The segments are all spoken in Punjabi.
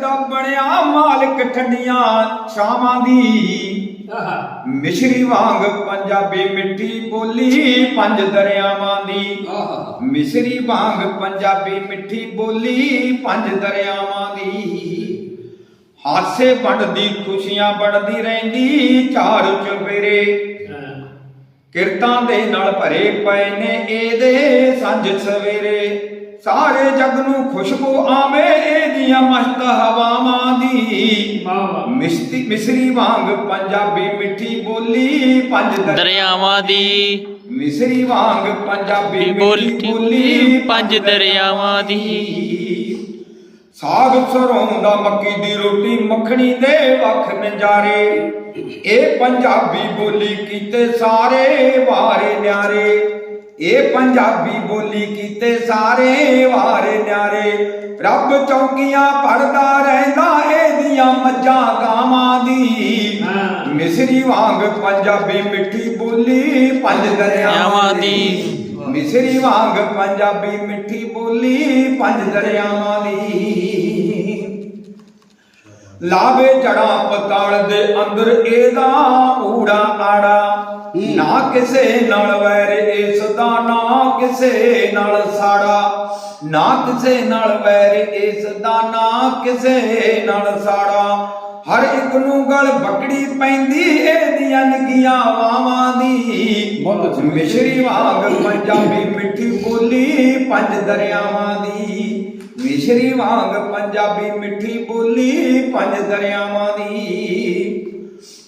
ਦਾ ਬਣਿਆ ਮਾਲਕ ਠੰਡੀਆਂ ਛਾਵਾਂ ਦੀ। ਮਿਸ਼ਰੀ ਵਾਂਗ ਪੰਜਾਬੀ ਮਿੱਠੀ ਬੋਲੀ ਪੰਜ ਦਰਿਆਵਾਂ ਦੀ। ਮਿਸਰੀ ਵਾਂਗ ਪੰਜਾਬੀ ਮਿੱਠੀ ਬੋਲੀ ਪੰਜ ਦਰਿਆਵਾਂ ਦੀ। ਹਾਸੇ ਵੰਡਦੀ ਖੁਸ਼ੀਆਂ ਵੰਡਦੀ ਰਹਿੰਦੀ ਚਾਰ ਚੁਫੇਰੇ ਕਿਰਤਾਂ ਦੇ ਨਾਲ ਭਰੇ ਪਏ ਨੇ ਇਹਦੇ ਸੰਜ ਸਵੇਰੇ। ਸਾਰੇ ਜਗ ਨੂੰ ਖੁਸ਼ਬੂ ਆਵੇ ਇਹਦੀਆਂ ਮਸਤ ਹਵਾਵਾਂ ਦੀ। ਮਿਸਤੀ ਮਿਸਰੀ ਵਾਂਗ ਪੰਜਾਬੀ ਮਿੱਠੀ ਬੋਲੀ ਪੰਜ ਦਰਿਆ ਦਰਿਆਵਾਂ ਦੀ। ਮਿਸਰੀ ਵਾਂਗ ਪੰਜਾਬੀ ਮਿੱਠੀ ਬੋਲੀ ਪੰਜ ਦਰਿਆਵਾਂ ਦੀ। ਸਾਗ ਸਰੋਂ ਦਾ ਮੱਕੀ ਦੀ ਰੋਟੀ ਮੱਖਣੀ ਦੇ ਵੱਖ ਨਜ਼ਾਰੇ। ਇਹ ਪੰਜਾਬੀ ਬੋਲੀ ਕੀਤੇ ਸਾਰੇ ਵਾਰੇ ਨਿਆਰੇ। ਇਹ ਪੰਜਾਬੀ ਬੋਲੀ ਕੀਤੇ ਸਾਰੇ ਵਾਰੇ ਨਿਆਰੇ। ਰੱਬ ਚੌਕੀਆਂ ਪੜਦਾ ਰਹਿੰਦਾ ਇਹਦੀਆਂ ਮੱਝਾਂ ਗਾਵਾਂ ਦੀ। ਮਿਸਰੀ ਵਾਂਗ ਪੰਜਾਬੀ ਮਿੱਠੀ ਬੋਲੀ ਪੰਜ ਦਰਿਆਵਾਂ ਦੀ। ਮਿਸਰੀ ਵਾਂਗ ਪੰਜਾਬੀ ਮਿੱਠੀ ਬੋਲੀ ਪੰਜ ਦਰਿਆਵਾਂ ਦੀ। ਲਾਵੇ ਜੜਾ ਪਤਾਲ ਦੇ ਅੰਦਰ ਇਹਦਾ ਊੜਾ ਆੜਾ। ਨਾ ਕਿਸੇ ਨਾਲ ਵੈਰ ਇਸ ਦਾ ਨਾ ਕਿਸੇ ਨਾਲ ਸਾੜਾ। ਨਾ ਕਿਸੇ ਨਾਲ ਵੈਰ ਇਸ ਦਾ ਨਾ ਕਿਸੇ ਨਾਲ ਸਾੜਾ। ਹਰ ਇੱਕ ਨੂੰ ਗਲ ਬੱਕੜੀ ਪੈਂਦੀ ਇਹਦੀਆਂ ਨਿੱਕੀਆਂ ਵਾਵਾਂ ਦੀ। ਬਹੁਤ। ਮਿਸ਼ਰੀ ਵਾਂਗ ਪੰਜਾਬੀ ਮਿੱਠੀ ਬੋਲੀ ਪੰਜ ਦਰਿਆਵਾਂ ਦੀ। ਮਿਸ਼ਰੀ ਵਾਂਗ ਪੰਜਾਬੀ ਮਿੱਠੀ ਬੋਲੀ ਪੰਜ ਦਰਿਆਵਾਂ ਦੀ।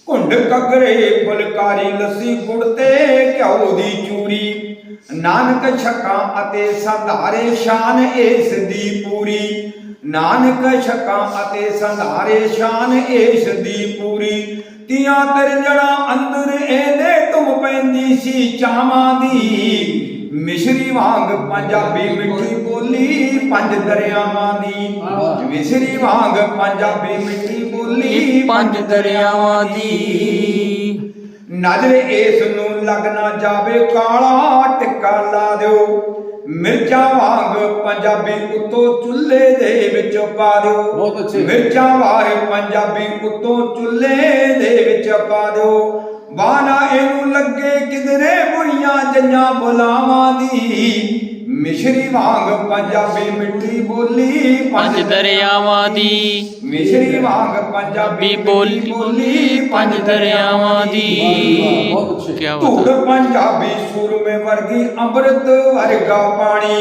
ਘੁੰਡ ਕਗਰੇ ਫੁਲਕਾਰੀ, ਲੱਸੀ, ਗੁੜ ਤੇ ਘਿਓ ਦੀ ਚੂਰੀ। ਨਾਨਕ ਛਕਾਂ ਅਤੇ ਸੰਧਾਰੇ ਸ਼ਾਨ ਇਸ ਦੀ ਪੂਰੀ। ਨਾਨਕ ਛਕਾਂ ਅਤੇ ਸੰਧਾਰੇ ਸ਼ਾਨ ਇਸ ਦੀ ਪੂਰੀ। ਤੀਆਂ ਤਰਜਣਾ ਅੰਦਰ ਇਹਦੇ ਤੁਮ ਪੈਂਦੀ ਸੀ ਚਾਵਾਂ ਦੀ। ਮਿਸ਼ਰੀ ਵਾਂਗ ਪੰਜਾਬੀ ਮਿੱਠੀ ਬੋਲੀ ਪੰਜ ਦਰਿਆਵਾਂ ਦੀ। ਮਿਸ਼ਰੀ ਵਾਂਗ ਪੰਜਾਬੀ ਮਿੱਠੀ ਬੋਲੀ ਪੰਜ ਦਰਿਆਵਾਂ ਦੀ ਨਜ਼ਰ ਇਸ ਨੂੰ ਲੱਗ ਨਾ ਜਾਵੇ ਕਾਲਾ ਟਿੱਕਾ ਲਾ ਦਿਓ ਮਿਰਚਾਂ ਵਾਂਗ ਪੰਜਾਬੀ ਉੱਤੋਂ ਚੁੱਲ੍ਹੇ ਦੇ ਵਿੱਚ ਪਾ ਦਿਓ ਬਹੁਤ ਅੱਛੇ। ਮਿਰਚਾਂ ਵਾਂਗ ਪੰਜਾਬੀ ਉੱਤੋਂ ਚੁੱਲ੍ਹੇ ਦੇ ਵਿੱਚ ਪਾ ਦਿਓ ਬਾਨਾ ਇਹਨੂੰ ਲੱਗੇ ਕਿਧਰੇ ਬੁਰੀਆਂ ਜੰਜਾਂ ਬੁਲਾਵਾਂ ਦੀ। ਮਿਸ਼ਰੀ ਵਾਂਗ ਪੰਜਾਬੀ ਮਿੱਠੀ ਬੋਲੀ ਪੰਜ ਦਰਿਆਵਾਂ ਦੀ। ਮਿਸ਼ਰੀ ਵਾਂਗ ਪੰਜਾਬੀ ਬੋਲੀ ਬੋਲੀ ਪੰਜ ਦਰਿਆਵਾਂ ਦੀ। ਕੀ ਧੂੜ ਪੰਜਾਬੀ ਸੂਰਮੇ ਵਰਗੀ ਅੰਮ੍ਰਿਤ ਵਰਗਾ ਪਾਣੀ।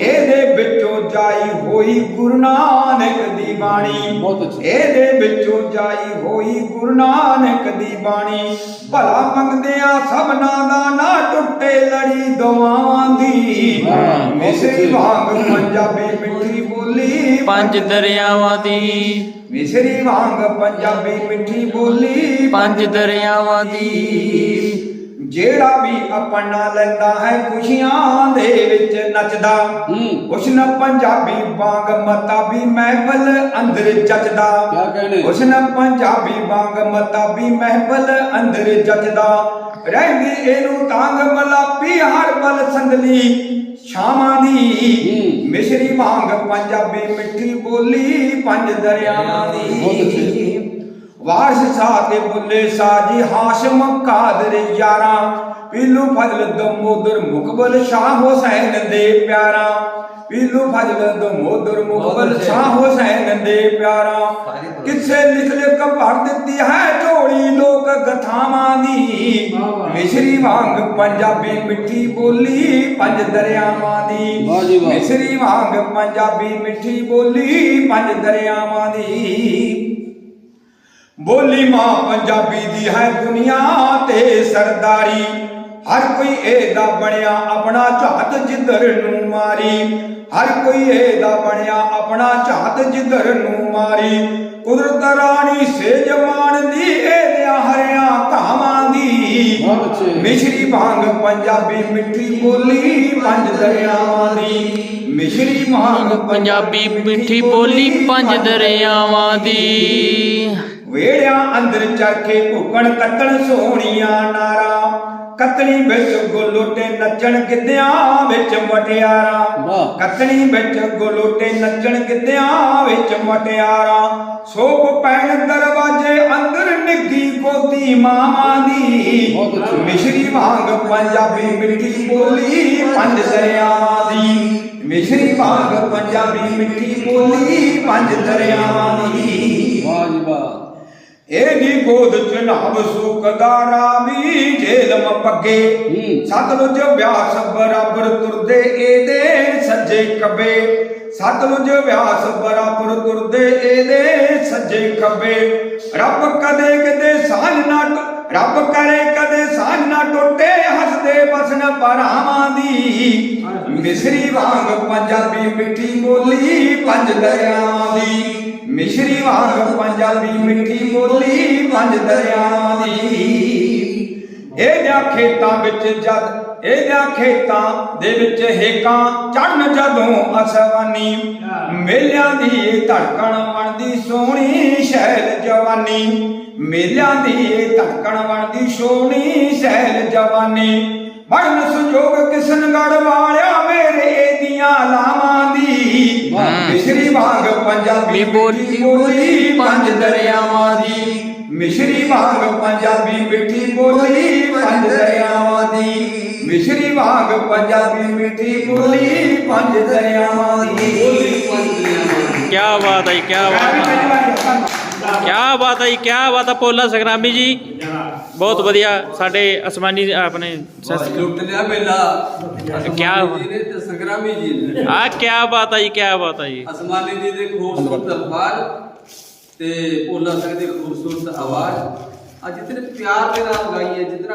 ਇਹਦੇ ਵਿੱਚੋਂ ਜਾਈ ਹੋਈ ਗੁਰੂ ਨਾਨਕ ਦੀ ਬਾਣੀ। ਬਹੁਤ ਅੱਛੇ। ਇਹਦੇ ਵਿੱਚੋਂ ਜਾਈ ਹੋਈ ਗੁਰੂ ਨਾਨਕ ਦੀ ਬਾਣੀ। ਭਲਾ ਮੰਗਦਿਆਂ ਸਭਨਾਂ ਦਾ ਨਾ ਟੁੱਟੇ ਲੜੀ ਦੁਆਵਾਂ ਦੀ। ਮਿਸਰੀ। ਵਾਂਗ ਪੰਜਾਬੀ ਮਿੱਠੀ ਬੋਲੀ। ਪੰਜ ਦਰਿਆਵਾਂ ਦੀ। ਮਿਸਰੀ ਵਾਂਗ ਪੰਜਾਬੀ ਮਿੱਠੀ ਬੋਲੀ। ਪੰਜ ਦਰਿਆਵਾਂ ਦੀ। ਜਿਹੜਾ ਵੀ ਆਪਣਾ ਲੈਂਦਾ ਹੈ ਖੁਸ਼ੀਆਂ ਦੇ ਵਿੱਚ ਨੱਚਦਾ ਹੂੰ। ਉਸ ਨੇ ਪੰਜਾਬੀ ਵਾਂਗ ਮਤਾਬੀ ਮਹਿਫਲ ਅੰਦਰ ਜੱਜਦਾ ਕਿਆ ਕਹਿਣੇ? ਉਸ ਨੇ ਪੰਜਾਬੀ ਵਾਂਗ ਮਤਾਬੀ ਮਹਿਫਲ ਅੰਦਰ ਜੱਜਦਾ ਰਹਿੰਦੀ ਇਹਨੂੰ ਤਾਂਗ ਮਲਾਪੀ ਹਰ ਪਲ ਸੰਦਲੀ ਸ਼ਾਮਾਂ ਦੀ। ਮਿਸ਼ਰੀ ਵਾਂਗ ਪੰਜਾਬੀ ਮਿੱਠੀ ਬੋਲੀ ਪੰਜ ਦਰਿਆਵਾਂ ਦੀ। ਵਾਰਿਸ ਸਾਹ ਤੇ ਬੁੱਲੇ ਸਾਜੀ ਹਾਸ਼ਮ ਕਾਦਰ ਯਾਰਾ। ਪੀਲੂ ਫਜ਼ਲ ਦਮੋਦਰ ਮੁਕਬਲ ਸ਼ਾਹ ਹੁਸੈਨ ਦੇ ਪਿਆਰਾ। ਪੀਲੂ ਫਜ਼ਲ ਦਮੋਦਰ ਮੁਕਬਲ। ਸ਼ਾਹ ਹੁਸੈਨ ਦੇ ਪਿਆਰਾ। ਕਿਸੇ ਲਿਖ ਲਿਖ ਭਰ ਦਿੱਤੀ ਹੈ ਝੋਲੀ ਲੋਕ ਗਥਾਵਾਂ ਦੀ। ਮਿਸ਼ਰੀ ਵਾਂਗ ਪੰਜਾਬੀ ਮਿੱਠੀ ਬੋਲੀ ਪੰਜ ਦਰਿਆਵਾਂ ਦੀ। ਜੀ। ਮਿਸ਼ਰੀ ਵਾਂਗ ਪੰਜਾਬੀ ਮਿੱਠੀ ਬੋਲੀ ਪੰਜ ਦਰਿਆਵਾਂ ਦੀ। ਬੋਲੀ ਮਾਂ ਪੰਜਾਬੀ ਦੀ ਹੈ ਦੁਨੀਆ ਤੇ ਸਰਦਾਰੀ। ਹਰ ਕੋਈ ਇਹਦਾ ਬਣਿਆ ਆਪਣਾ ਝਾਤ ਜਿੱਧਰ ਨੂੰ ਮਾਰੀ। ਹਰ ਕੋਈ ਇਹਦਾ ਬਣਿਆ ਆਪਣਾ ਝਾਤ ਜਿੱਧਰ ਨੂੰ ਮਾਰੀ। ਕੁਦਰਤ ਰਾਣੀ ਸੇ ਜਮਾਨ ਦੀ ਇਹਦਿਆਂ ਹਰਿਆਂ ਘਾਵਾਂ ਦੀ। ਮਿਸ਼ਰੀ ਵਾਂਗ ਪੰਜਾਬੀ ਮਿੱਠੀ ਬੋਲੀ ਪੰਜ ਦਰਿਆਵਾਂ ਦੀ। ਮਿਸ਼ਰੀ ਵਾਂਗ ਪੰਜਾਬੀ ਮਿੱਠੀ ਬੋਲੀ ਪੰਜ ਦਰਿਆਵਾਂ ਦੀ। ਵੇੜਿਆਂ ਅੰਦਰ ਚਰਖੇ ਭੁੱਕਣ ਕੱਟਣ ਸੋਹਣੀਆਂ ਨਾਰਾ ਕਤਣੀ ਵਿੱਚ ਗੋਲੋਟੇ ਨੱਚਣ ਗਿੱਧਿਆਂ ਵਿੱਚ ਮਟਿਆਰਾਂ। ਕਤਣੀ ਵਿੱਚ ਗੋਲੋਟੇ ਨੱਚਣ ਗਿੱਧਿਆਂ ਵਿੱਚ ਮਟਿਆਰਾਂ ਸੋਪ ਪੈਣ ਦਰਵਾਜੇ ਅੰਦਰ ਨਿੱਗੀ ਗੋਦੀ ਮਾਵਾਂ ਦੀ। ਮਿਸ਼ਰੀ ਵਾਂਗ ਪੰਜਾਬੀ ਮਿੱਠੀ ਬੋਲੀ ਪੰਜ ਦਰਿਆਵਾਂ ਦੀ ਮਿਸ਼ਰੀ ਵਾਂਗ ਪੰਜਾਬੀ ਮਿੱਠੀ ਬੋਲੀ ਪੰਜ ਦਰਿਆਵਾਂ ਦੀ ਵਾਹ ਜੀ ਵਾਹ ਗੋਦ ਚਨਾਬ ਸੁਕਦਾ ਰਾਵੀ ਝੇਲਮ ਪੱਗੇ। ਹੂੰ। ਸਤਲੁਜ ਵਿਆਸ ਬਰਾਬਰ ਤੁਰਦੇ ਇਹਦੇ ਸੱਜੇ ਖੱਬੇ। ਸਤਲੁਜ ਵਿਆਸ ਬਰਾਬਰ ਤੁਰਦੇ ਇਹਦੇ ਸੱਜੇ ਖੱਬੇ। ਰੱਬ ਕਦੇ ਕਦੇ ਸਾਂਝ ਨਾ ਰੱਬ ਕਰੇ ਕਦੇ ਸਾਂਝ ਨਾ ਟੁੱਟੇ ਹੱਸਦੇ ਬਸਨ ਭਰਾਵਾਂ ਦੀ। ਮਿਸਰੀ ਵਾਂਗ ਪੰਜਾਬੀ ਮਿੱਠੀ ਬੋਲੀ ਪੰਜ ਦਰਿਆਵਾਂ ਦੀ। ਮਿਸ਼ਰੀ ਵਾਂਗ ਪੰਜਾਬੀ ਮਿੱਠੀ ਬੋਲੀ ਪੰਜ ਦਰਿਆਵਾਂ ਦੀ। ਇਹਦਾ ਖੇਤਾਂ ਵਿੱਚ ਜਦ ਇਹਦਾ ਖੇਤਾਂ ਦੇ ਵਿੱਚ ਹੇਕਾਂ ਚੜਨ ਜਦੋਂ ਅਸਵਾਨੀ। ਮੇਲਿਆਂ ਦੀ ਧੜਕਣ ਬਣਦੀ ਸੋਹਣੀ ਸ਼ੈਲ ਜਵਾਨੀ। ਮੇਲਿਆਂ ਦੀ ਧੜਕਣ ਬਣਦੀ ਸੋਹਣੀ ਸ਼ੈਲ ਜਵਾਨੀ। ਬੜਨ ਸੁਜੋਗ ਕਿਸਨਗੜ ਵਾਲਿਆ ਮੇਰੇ ਦੀਆਂ ਲਾਵਾਂ ਦੀ। ਮਿਸ਼ਰੀ ਵਾਂਗ ਪੰਜਾਬੀ ਮਿੱਠੀ ਬੋਲੀ ਪੰਜ ਦਰਿਆਵਾਂ ਦੀ। ਮਿਸ਼ਰੀ ਵਾਂਗ ਪੰਜਾਬੀ ਮਿੱਠੀ ਬੋਲੀ ਪੰਜ ਦਰਿਆਵਾਂ ਦੀ। ਮਿਸ਼ਰੀ ਵਾਂਗ ਪੰਜਾਬੀ ਮਿੱਠੀ ਬੋਲੀ ਪੰਜ ਦਰਿਆਵਾਂ ਦੀ। ਕੀ ਬਾਤ ਹੈ ਕੀ ਬਾਤ ਹੈ। ਕੀ ਬਾਤ ਹੈ ਕੀ ਬਾਤ ਹੈ ਪੋਲਾ ਸੰਗਰਾਮੀ ਜੀ। ਬਹੁਤ ਵਧੀਆ ਸਾਡੇ ਅਸਮਾਨੀ ਆਪਣੇ ਲੁੱਟ ਲਿਆ ਮੇਲਾ ਕਿਆ ਜੀ ਨੇ ਤੇ ਸੰਗਰਾਮੀ ਜੀ ਨੇ। ਆ ਕੀ ਬਾਤ ਹੈ ਜੀ ਕੀ ਬਾਤ ਹੈ ਜੀ। ਅਸਮਾਨੀ ਜੀ ਦੇ ਖੂਬਸੂਰਤ ਅਲਫਾਜ਼ ਤੇ ਭੋਲਾ ਸਿੰਘ ਦੀ ਖੂਬਸੂਰਤ ਆਵਾਜ਼। ਅੱਜ ਜਿਤਨੇ ਪਿਆਰ ਦੇ ਨਾਲ ਗਾਈ ਹੈ ਜਿਤਨਾ